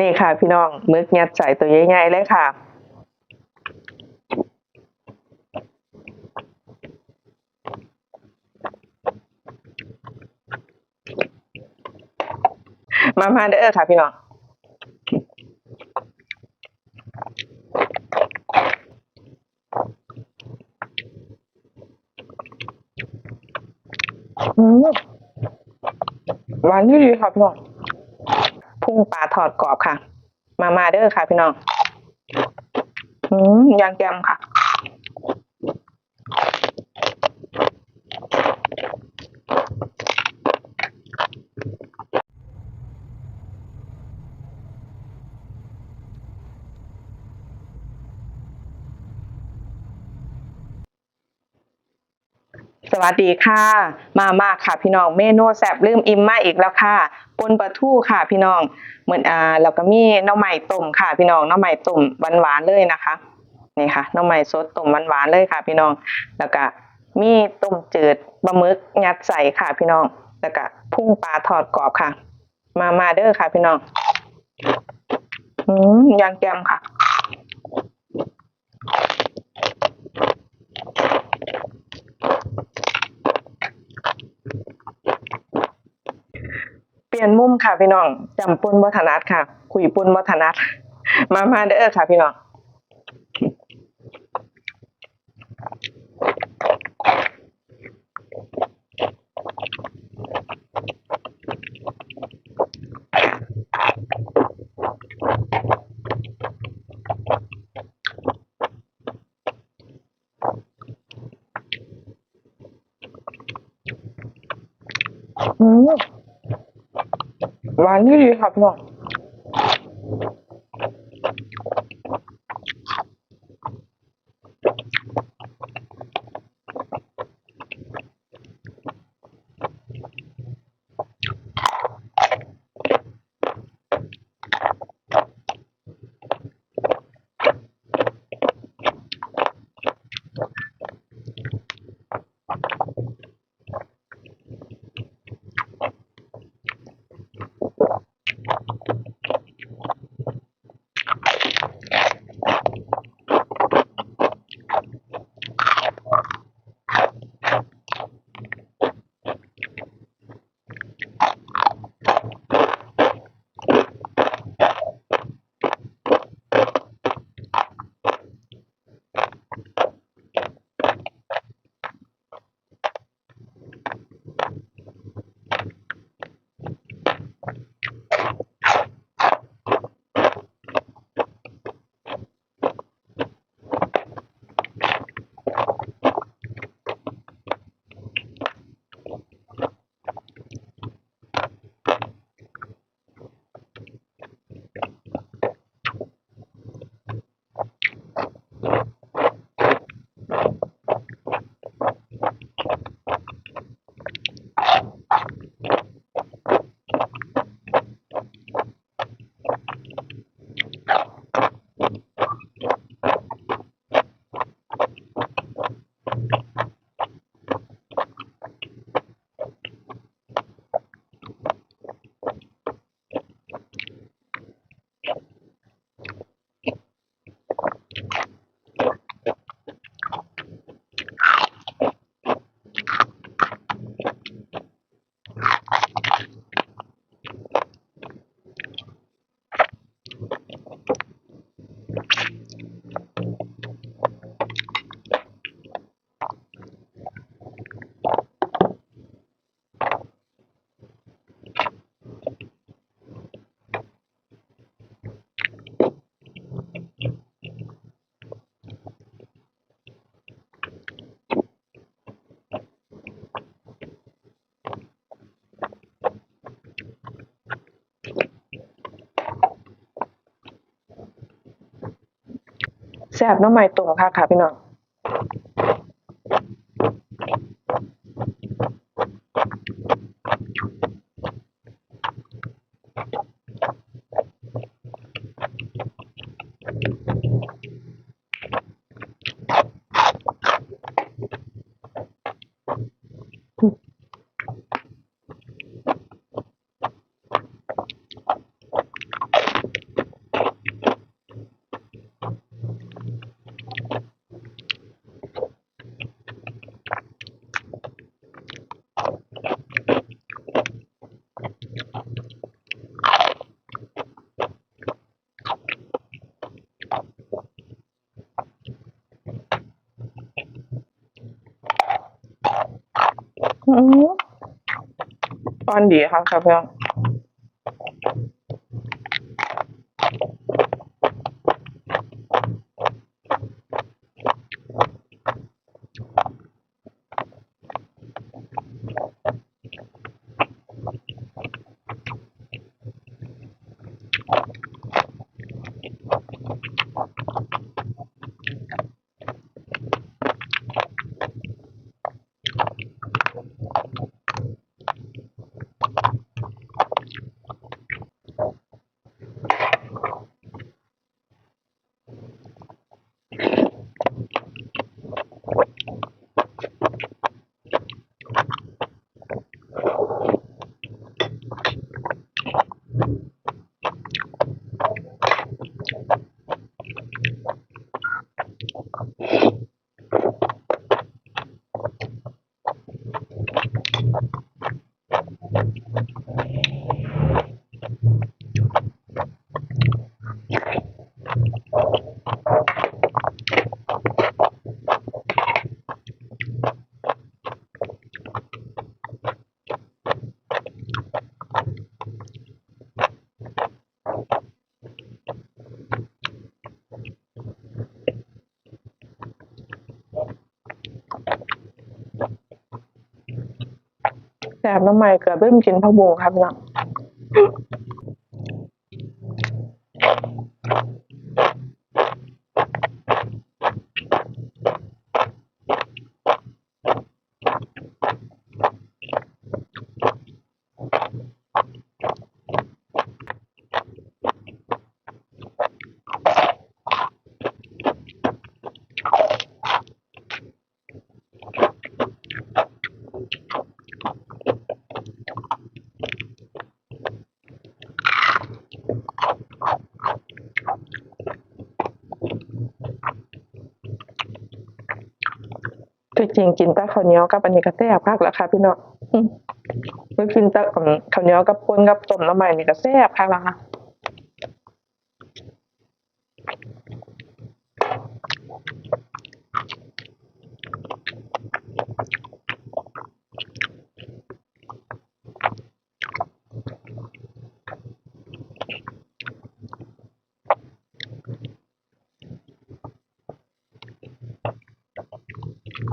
นี่ค่ะ พี่น้องมึกยัดใส่ตัวใหญ่ๆเลยค่ะมามาเด้อค่ะพี่น้อง หวานนี่ดีค่ะพี่น้อง พุ่งปลาทอดกรอบค่ะ มามาเด้อค่ะ พี่น้องอืมยางแกมค่ะสวัสดีค่ะ มามาค่ะพี่น้องเมนูแซ่บลืมอิ่มมาอีกแล้วค่ะ ปนปลาทูค่ะพี่น้อง เหมือนอ่าแล้วก็มีน้องใหม่ต้มค่ะพี่น้องน้องใหม่ต้มหวานๆเลยนะคะนี่ค่ะน้องใหม่สดต้มหวานๆเลยค่ะ พี่น้อง แล้วก็มีต้มจืดปลาหมึกยัดใส่ค่ะ พี่น้อง แล้วก็พุ่งปลาทอดกรอบค่ะ มามาเด้อค่ะ พี่น้องอืมยางแกมค่ะ ปลี่ยนมุมค่ะพี่น้องจำปุนวัฒนัดค่ะ คุยปุนวัฒนัดมามาเด้อค่ะพี่น้องอืม หวานนี่ดี แซ่บน้ำใหม่ตุ่มค่ะค่ะพี่น้อง ตอนดีค แสบน้ำใหม่เกิดเริ่มกินผักบุ้งครับพี่น้อง ที่จริงกินแต่ข้าวเหนียวกับอันนี้ก็แซ่บมากแล้วค่ะพี่น้องอืมไปกินแต่อืมข้าวเหนียวกับปนกับต้มน้ำใหม่นี่ก็แซ่บค่ะแล้วค่ะ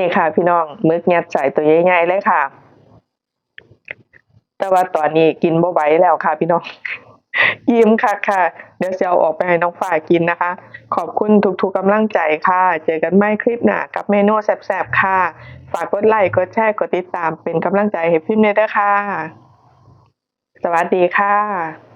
นี่ค่ะ พี่น้องมึกยัดใส่ตัวใหญ่ๆเลยค่ะ แต่ว่าตอนนี้กินบ่ไหวแล้วค่ะ พี่น้องยิ้มค่ะค่ะ เดี๋ยวจะเอาออกไปให้น้องฝ่ายกินนะคะ ขอบคุณทุกๆกำลังใจค่ะ เจอกันใหม่คลิปหน้ากับเมนูแซ่บๆค่ะ ฝากกดไลค์กดแชร์กดติดตามเป็นกำลังใจให้พิมพ์เลยด้วยค่ะ สวัสดีค่ะ